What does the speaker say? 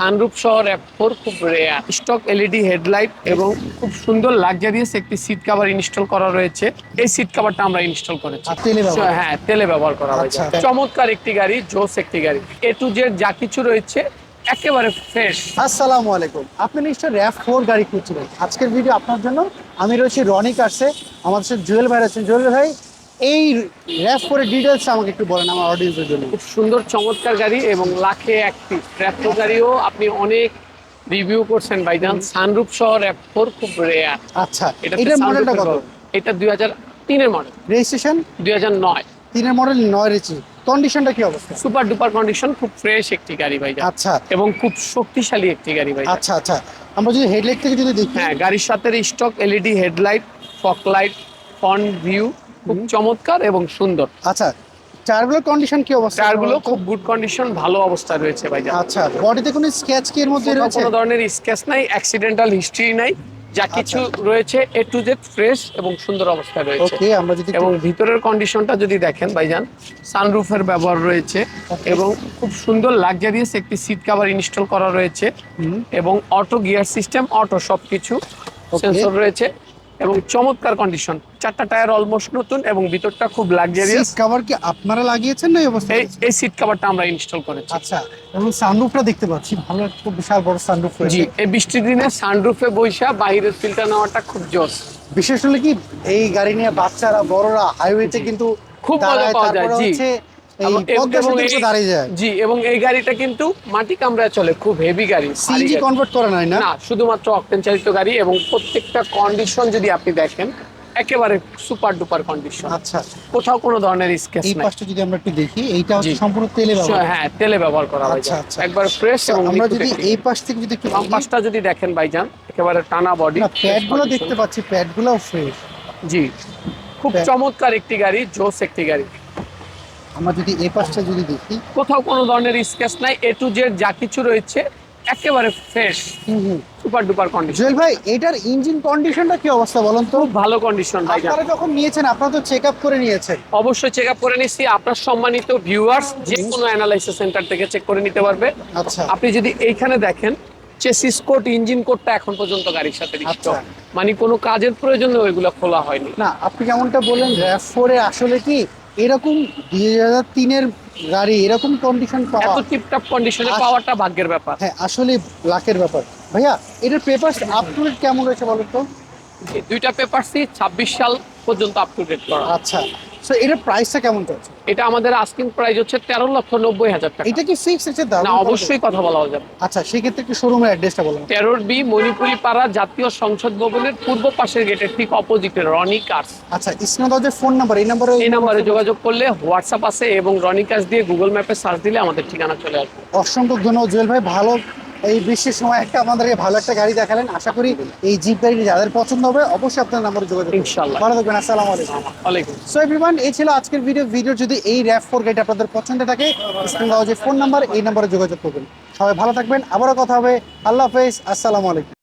Sunroof সহ rap four খুব rare stock LED headlight এবং খুব সুন্দর লাক্সারিয়াস একটি সিট কভার ইনস্টল করা রয়েছে। এই সিট কভারটা আমরা ইনস্টল করেছি। হ্যাঁ তেলে ব্যবহার করা হয়েছে আচ্ছা। চমৎকার একটি গাড়ি জোস একটি গাড়ি। এ টু জেড যা কিছু রয়েছে একেবারে ফ্রেশ আসসালামু আলাইকুম। আপনি নিশ্চয়ই র্যাফ ফোর গাড়ি খুঁজছিলেন। আজকের ভিডিও আপনার জন্য। আমি রয়েছি রনিক কার্সে। আমাদের সাথে জুয়েল ভাই আছেন জুয়েল ভাই এই র্যাফ ফোরের ডিটেলস আমাকে একটু বলেন আমার অডিয়েন্সের জন্য। খুব সুন্দর চমৎকার গাড়ি এবং লাখে একটি র্যাপো গাড়িও আপনি অনেক রিভিউ করছেন ভাইজান। সানরুফ সহ র্যাপ ফোর খুব রেয়ার আচ্ছা এটা এটার মডেলটা কত? এটা দুই হাজার তিনের মডেল রেজিস্ট্রেশন দুই হাজার নয়। তিনের মডেল নয় রেচি কন্ডিশনটা কি অবস্থা? সুপার ডুপার কন্ডিশন খুব ফ্রেশ একটি গাড়ি ভাই আচ্ছা। এবং খুব শক্তিশালী একটি গাড়ি ভাই আচ্ছা আচ্ছা। আমরা যদি হেডলাইট থেকে যদি দেখি। হ্যাঁ গাড়ির সাথে stock LED headlight fog light front view খুব চমৎকার এবং সুন্দর। আচ্ছা টায়ারগুলোর কন্ডিশন কি অবস্থা? টায়ারগুলো খুব গুড কন্ডিশন ভালো অবস্থা রয়েছে ভাই আচ্ছা বডিতে কোনো স্কেচ কি এর মধ্যে রয়েছে? কোনো ধরনের স্কেচ নাই অ্যাক্সিডেন্টাল হিস্ট্রি নাই যা কিছু রয়েছে এ টু জেড ফ্রেশ এবং সুন্দর অবস্থায় রয়েছে। ওকে আমরা যদি এবং ভিতরের কন্ডিশনটা যদি দেখেন ভাইজান সানরুফের ব্যবহার রয়েছে এবং খুব সুন্দর লাক্সারিয়াস একটি সিট কভার ইনস্টল করা রয়েছে এবং অটো গিয়ার সিস্টেম অটো সবকিছু. সেন্সর রয়েছে। এবং চমৎকার কন্ডিশন চারটা টায়ার অলমোস্ট নতুন এবং ভিতরটা খুব লাক্সারিয়াস সিট কভার কি আপনারা লাগিয়েছেন না এই অবস্থা এই এই সিট কভারটা আমরা ইনস্টল করেছি। আচ্ছা এবং সানরুফটা দেখতে পাচ্ছি ভালো খুব বিশাল বড় সানরুফ জি এই বৃষ্টির দিনে সানরুফে বৈশা বাইরের ফিল্টার নেওয়াটা খুব জোস। বিশেষ হলে কি এই গাড়ি নিয়ে বাচ্চারা বড়রা হাইওয়েতে কিন্তু খুব মজা পাওয়া যায়, জি। এবং- এই- জি এবং এই গাড়িটা কিন্তু মাটি কামড়ায় চলে খুব হেভি গাড়ি ভারী সিএনজি কনভার্ট করে নাই না? শুধুমাত্র অকটেন চালিত গাড়ি এবং প্রত্যেকটা কন্ডিশন যদি আপনি দেখেন একেবারে সুপার ডুপার কন্ডিশন আচ্ছা। কোথাও কোনো ধরনের স্কেচ এই পাশটা যদি আমরা একটু দেখি এইটা হচ্ছে সম্পূর্ণ তেলে ব্যবহার। হ্যাঁ তেলে ব্যবহার করা হয়। আচ্ছা, আচ্ছা। একবার ফ্রেশ এবং আমরা যদি এই পাশ থেকে যদি একটু বাম পাশটা যদি দেখেন ভাইজান একেবারে টানা বডি না দেখতে পাচ্ছি ফ্রেশ জি। খুব চমৎকার একটি গাড়ি জোস একটি গাড়ি। আমরা যদি এই পাশটা যদি দেখি কোথাও কোনো ধরনের স্কেচ নাই এ টু জেড যা কিছু রয়েছে একেবারে fresh super duper condition Jewel ভাই এটার ইঞ্জিন কন্ডিশনটা কি অবস্থা বলুন তো? খুব ভালো কন্ডিশন ভাইজান। আপনারা যখন নিয়েছেন আপনারা তো চেক আপ করে নিয়েছেন। অবশ্যই চেক আপ করে নিচ্ছি আপনার সম্মানিত ভিউয়ার্স যে কোনো অ্যানালাইসিস সেন্টার থেকে চেক করে নিতে পারবে। আচ্ছা। আপনি যদি এইখানে দেখেন চেসিস কোড ইঞ্জিন কোডটা এখন পর্যন্ত গাড়ির সাথে আচ্ছা। মানে কোনো কাজের প্রয়োজনে ওইগুলো খোলা হয়নি। না আপনি যেমনটা বললেন র্যাফ ফোরে আসলে কি এরকম দুই হাজার তিনের গাড়ি এরকম কন্ডিশন পাওয়া এত টিপটপ কন্ডিশনে পাওয়াটা ভাগ্যের ব্যাপার। হ্যাঁ আসলে লাখের ব্যাপার। ভাইয়া এটার পেপার আপ টু ডেট কেমন রয়েছে বলুন তো? দুইটা পেপারসই ছাব্বিশ সাল পর্যন্ত আপ টু ডেট করা। আচ্ছা সো এটার প্রাইসটা কেমন চলছে? এটা আমাদের আস্কিং প্রাইস হচ্ছে তেরো লক্ষ নব্বই হাজার টাকা। এটা কি ফিক্স আছে? দাম না অবশ্যই কথা বলা যাবে আচ্ছা সেক্ষেত্রে একটু শোরুমের অ্যাড্রেসটা বলুন। তেরোর বি মণিপুরি পাড়া জাতীয় সংসদ ভবনের পূর্ব পাশের গেটের ঠিক অপোজিটে রনি কার্স আচ্ছা ইসনাদাজের ফোন নাম্বার এই নাম্বারে এই নাম্বারে যোগাযোগ করলে হোয়াটসঅ্যাপ আছে এবং রনি কার্স দিয়ে গুগল ম্যাপে সার্চ দিলে আমাদের ঠিকানা চলে আসবে। অসংখ্য ধন্যবাদ জুয়েল ভাই ভালো এই বৃষ্টির সময় একটা আমাদেরকে ভালো একটা গাড়ি দেখালেন। আশা করি এই জিপ গাড়িটি যাদের পছন্দ হবে অবশ্যই আপনার নাম্বারে যোগাযোগ। ইনশাআল্লাহ। ভালো থাকবেন আসসালামু আলাইকুম। ওয়ালাইকুম সো এভরিওয়ান এই ছিল আজকের ভিডিও ভিডিও যদি এই র্যাপ ফোর গাড়িটা আপনাদের পছন্দ থাকে স্ক্রিন যে ফোন নাম্বার এই নাম্বারে যোগাযোগ করবেন। সবাই ভালো থাকবেন আবারও কথা হবে। আল্লাহ হাফেজ আসসালামু আলাইকুম।